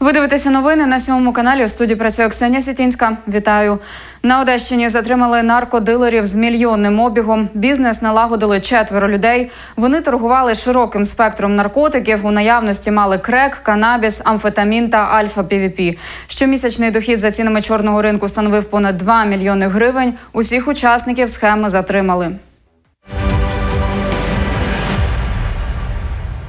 Ви дивитеся новини на сьомому каналі. У студії працює Ксенія Сітінська. Вітаю. На Одещині затримали наркодилерів з мільйонним обігом. Бізнес налагодили четверо людей. Вони торгували широким спектром наркотиків. У наявності мали крек, канабіс, амфетамін та альфа-півіпі. Щомісячний дохід за цінами чорного ринку становив понад 2 мільйони гривень. Усіх учасників схеми затримали.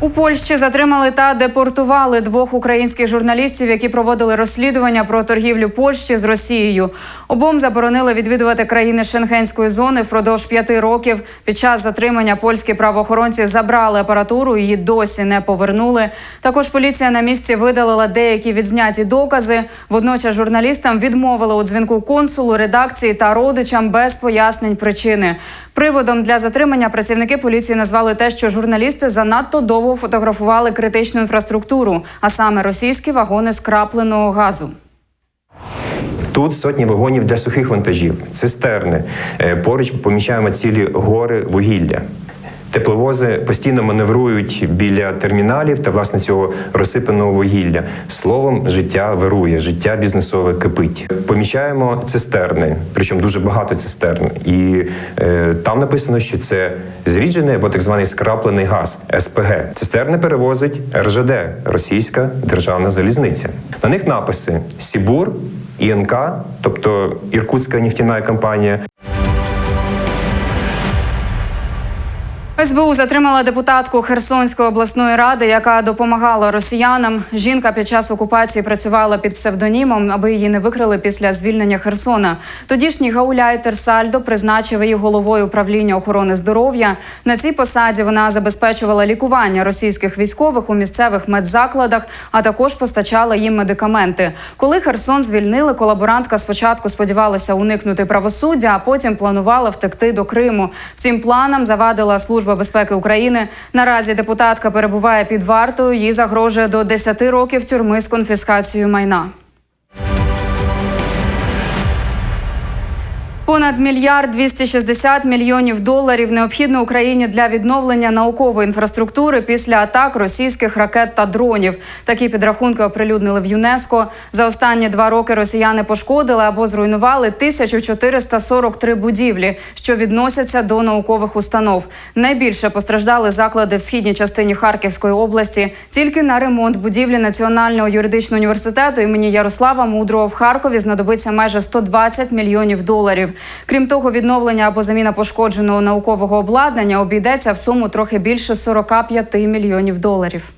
У Польщі затримали та депортували двох українських журналістів, які проводили розслідування про торгівлю Польщі з Росією. Обом заборонили відвідувати країни Шенгенської зони впродовж п'яти років. Під час затримання польські правоохоронці забрали апаратуру, її досі не повернули. Також поліція на місці видалила деякі відзняті докази. Водночас журналістам відмовили у дзвінку консулу, редакції та родичам без пояснень причини. Приводом для затримання працівники поліції назвали те, що журналісти занадто довго фотографували критичну інфраструктуру, а саме російські вагони скрапленого газу. Тут сотні вагонів для сухих вантажів, цистерни. Е, Поруч помічаємо цілі гори вугілля. Тепловози постійно маневрують біля терміналів та власне цього розсипаного вугілля. Словом, життя вирує, життя бізнесове кипить. Помічаємо цистерни, причому дуже багато цистерн. І е, там написано, що це зріджений або так званий скраплений газ СПГ. Цистерни перевозить РЖД Російська державна залізниця. На них написи Сібур, ІНК, тобто Іркутська нефтяна компанія. СБУ затримала депутатку Херсонської обласної ради, яка допомагала росіянам. Жінка під час окупації працювала під псевдонімом, аби її не викрили після звільнення Херсона. Тодішній гауляйтер Сальдо призначив її головою управління охорони здоров'я. На цій посаді вона забезпечувала лікування російських військових у місцевих медзакладах, а також постачала їм медикаменти. Коли Херсон звільнили, колаборантка спочатку сподівалася уникнути правосуддя, а потім планувала втекти до Криму. Цим планам завадила служба безпеки України. Наразі депутатка перебуває під вартою. Їй загрожує до 10 років тюрми з конфіскацією майна. Понад мільярд 260 мільйонів доларів необхідно Україні для відновлення наукової інфраструктури після атак російських ракет та дронів. Такі підрахунки оприлюднили в ЮНЕСКО. За останні два роки росіяни пошкодили або зруйнували 1443 будівлі, що відносяться до наукових установ. Найбільше постраждали заклади в східній частині Харківської області. Тільки на ремонт будівлі Національного юридичного університету імені Ярослава Мудрого в Харкові знадобиться майже 120 мільйонів доларів. Крім того, відновлення або заміна пошкодженого наукового обладнання обійдеться в суму трохи більше 45 мільйонів доларів.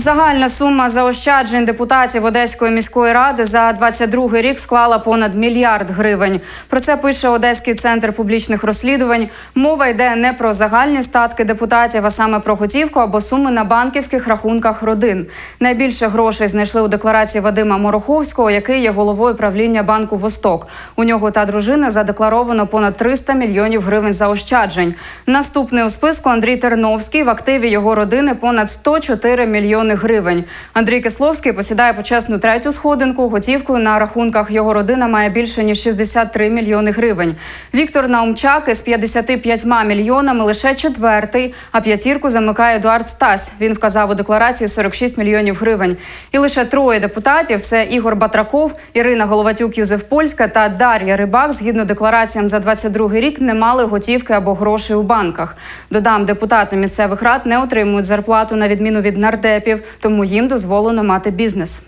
Загальна сума заощаджень депутатів Одеської міської ради за 22 рік склала понад мільярд гривень. Про це пише Одеський центр публічних розслідувань. Мова йде не про загальні статки депутатів, а саме про готівку або суми на банківських рахунках родин. Найбільше грошей знайшли у декларації Вадима Мороховського, який є головою правління банку Восток. У нього та дружини задекларовано понад 300 мільйонів гривень заощаджень. Наступний у списку Андрій Терновський в активі його родини понад 104 мільйони гривень. Андрій Кисловський посідає почесну третю сходинку. Готівкою на рахунках його родина має більше ніж 63 мільйони гривень. Віктор Наумчак із 55 мільйонами лише четвертий, а п'ятірку замикає Едуард Стась. Він вказав у декларації 46 мільйонів гривень. І лише троє депутатів це Ігор Батраков, Ірина Головатюк, Юзеф Польська та Дар'я Рибак. Згідно деклараціям за 22 рік не мали готівки або грошей у банках. Додам, депутати місцевих рад не отримують зарплату на відміну від нардепів, тому їм дозволено мати бізнес.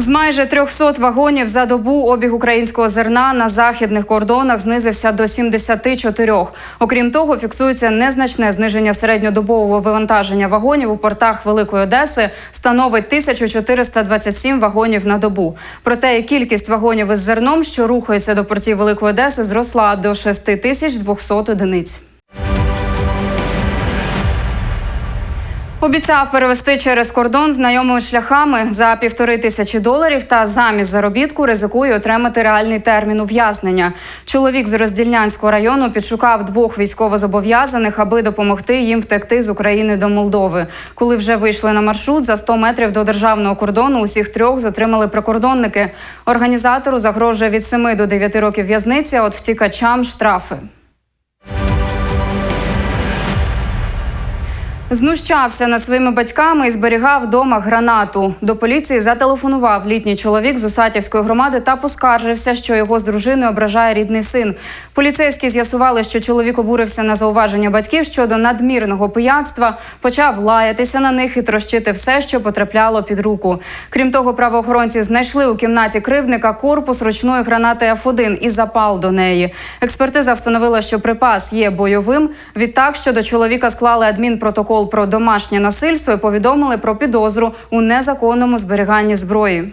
З майже 300 вагонів за добу обіг українського зерна на західних кордонах знизився до 74. Окрім того, фіксується незначне зниження середньодобового вивантаження вагонів у портах Великої Одеси становить 1427 вагонів на добу. Проте кількість вагонів із зерном, що рухаються до портів Великої Одеси, зросла до 6200 одиниць. Обіцяв перевести через кордон знайомими шляхами за півтори тисячі доларів та замість заробітку ризикує отримати реальний термін ув'язнення. Чоловік з Роздільнянського району підшукав двох військовозобов'язаних, аби допомогти їм втекти з України до Молдови. Коли вже вийшли на маршрут за 100 метрів до державного кордону, усіх трьох затримали прикордонники. Організатору загрожує від 7 до 9 років в'язниці, а от втікачам штрафи. Знущався над своїми батьками і зберігав вдома гранату. До поліції зателефонував літній чоловік з Усатівської громади та поскаржився, що його з дружиною ображає рідний син. Поліцейські з'ясували, що чоловік обурився на зауваження батьків щодо надмірного пияцтва, почав лаятися на них і трощити все, що потрапляло під руку. Крім того, правоохоронці знайшли у кімнаті кривдника корпус ручної гранати Ф1 і запал до неї. Експертиза встановила, що припас є бойовим. Відтак щодо чоловіка склали адмінпротокол про домашнє насильство і повідомили про підозру у незаконному зберіганні зброї.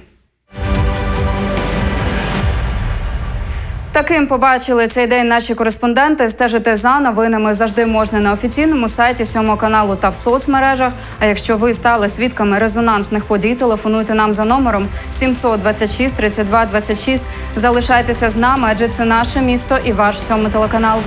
Таким побачили цей день наші кореспонденти. Стежити за новинами завжди можна на офіційному сайті сьомого каналу та в соцмережах. А якщо ви стали свідками резонансних подій, телефонуйте нам за номером 726 32 26. Залишайтеся з нами, адже це наше місто і ваш сьомий телеканал.